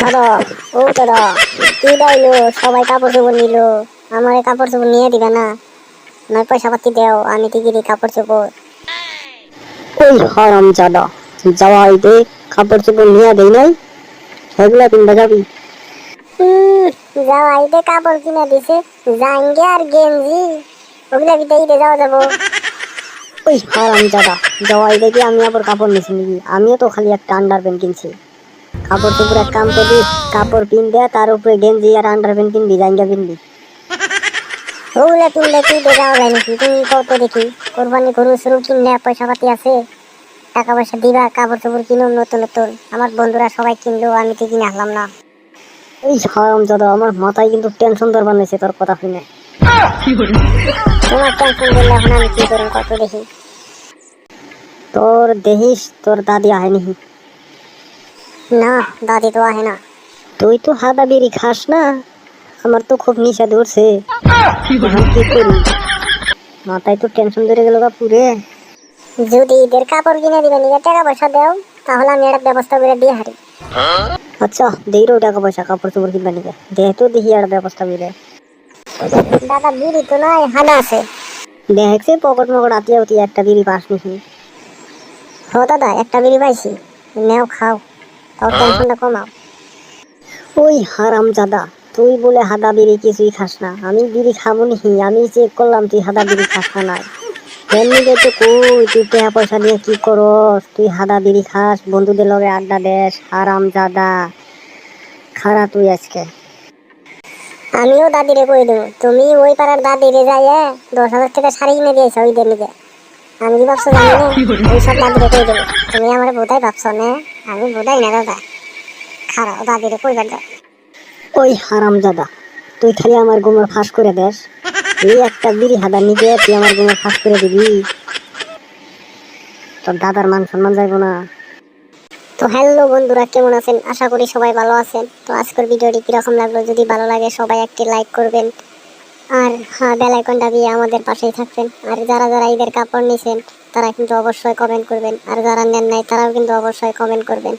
দাদা ও দাদা কি দাইলো সবাই কাপড় চোপড় নিল আমার কাপড় চোপড় নিয়ে দিবে না। নয় পয়সা পাতি দেও আমি টিকিটি কাপড় চোপড়। ওই হারাম জাদা যাওয়া হইতে কাপড় চোপড় নিয়ে দেই নাই সেগুলা কিনতে যাবি। হুম, জামাইতে কাপড় কিনে দিছে জাঙ্গে আর গেঞ্জি। ওগুলা কি ঈদে যাওয়া যাব। ওই হারাম জাদা যাওয়া হইতে কি আমি আবার কাপড় নিছি নাকি? আমিও তো খালি একটা আন্ডার প্যান্ট কিনছি। কাপড় চোপড় এক কাম করবি কাপড় পিন দে তার উপরে গেঞ্জি আর আন্ডার প্যান্ট কিনবি জাঙ্গা কিনবি। ওগুলা কিনলে ঈদে যাওয়া যায় নাকি? তুমি কত দেখি? কোরবানি গরু সরু কিনলে পয়সা পাতি আছে। টাকা পয়সা দিবা, কাপড় চোপড় কিনো নতুন নতুন। আমার বন্ধুরা সবাই কিনলো, আমি তো কিনে আসলাম না। এই হারাম জাদা, আমার মাথায় কিন্তু টেনশন দর বানাইছে, তোর কথা শুনে। তোমার টেনশন দিলে এখন আমি কি করুন কত দেখি? তোর দেহিস, তোর দাদি আহেনি। না দাদি তো আহে না। তুই তো হাদা বিড়ি খাস না আমার তো খুব নিশা ধরছে। মাথায় তো টেনশন ধরে গেল গা পুরে। যদি ঈদের কাপড় কিনে দিবে নিজে টাকা পয়সা দেও তাহলে আমি একটা ব্যবস্থা করে দিয়ে হারি আচ্ছা দেই রো টাকা পয়সা কাপড় চোপড় কিনবা নিবে যেহেতু দেখি আর ব্যবস্থা করে। দাদা বিড়ি তো নাই হানা আছে। দেখছে পকেট মকট আতিয়া উতি একটা বিড়ি পাস নিহি হ দাদা একটা বিড়ি পাইছি। নেও খাও। তাও টেনশনটা কমাও। ওই হারাম জাদা তুই বলে হাদা বিড়ি কিছুই খাস না। আমি বিড়ি খাব নিহি আমি চেক করলাম তুই হাদা বিড়ি খাস না নাই। তো কই তুই টাকা পয়সা দিয়ে কি করস? তুই হাদা বিড়ি খাস বন্ধুদের লগে আড্ডা দেস হারাম জাদা খারা তুই আজকে। আমিও দাদিরে কই দেবো। তুমি ওই পাড়ার দাদিরে যাই দশ হাজার টাকা শাড়ি কিনে দিয়েছ ওই দিয়ে নিজে আমি কি ভাবছ জানি? না ওই সব দাদিরে কই দেবো তুমি আমার বোধাই ভাবছ না? আমি বোধাই না দাদা। খারাপ দাদিরে কইবার দাও ওই হারাম জাদা তুই খালি আমার গোমর ফাঁস করে দেস। এই একটা বিড়ি হাদা নিতে তুই আমার গোমর ফাঁস করে দিবি। তোর দাদার মান সম্মান যাইব না। তো হ্যালো বন্ধুরা কেমন আছেন? আশা করি সবাই ভালো আছেন। তো আজকের ভিডিওটি কীরকম লাগল? যদি ভালো লাগে সবাই একটি লাইক করবেন। আর হ্যাঁ বেল আইকনটা দিয়ে আমাদের পাশেই থাকবেন। আর যারা যারা ঈদের কাপড় নিছেন, তারা কিন্তু অবশ্যই কমেন্ট করবেন। আর যারা নেন নাই, তারাও কিন্তু অবশ্যই কমেন্ট করবেন।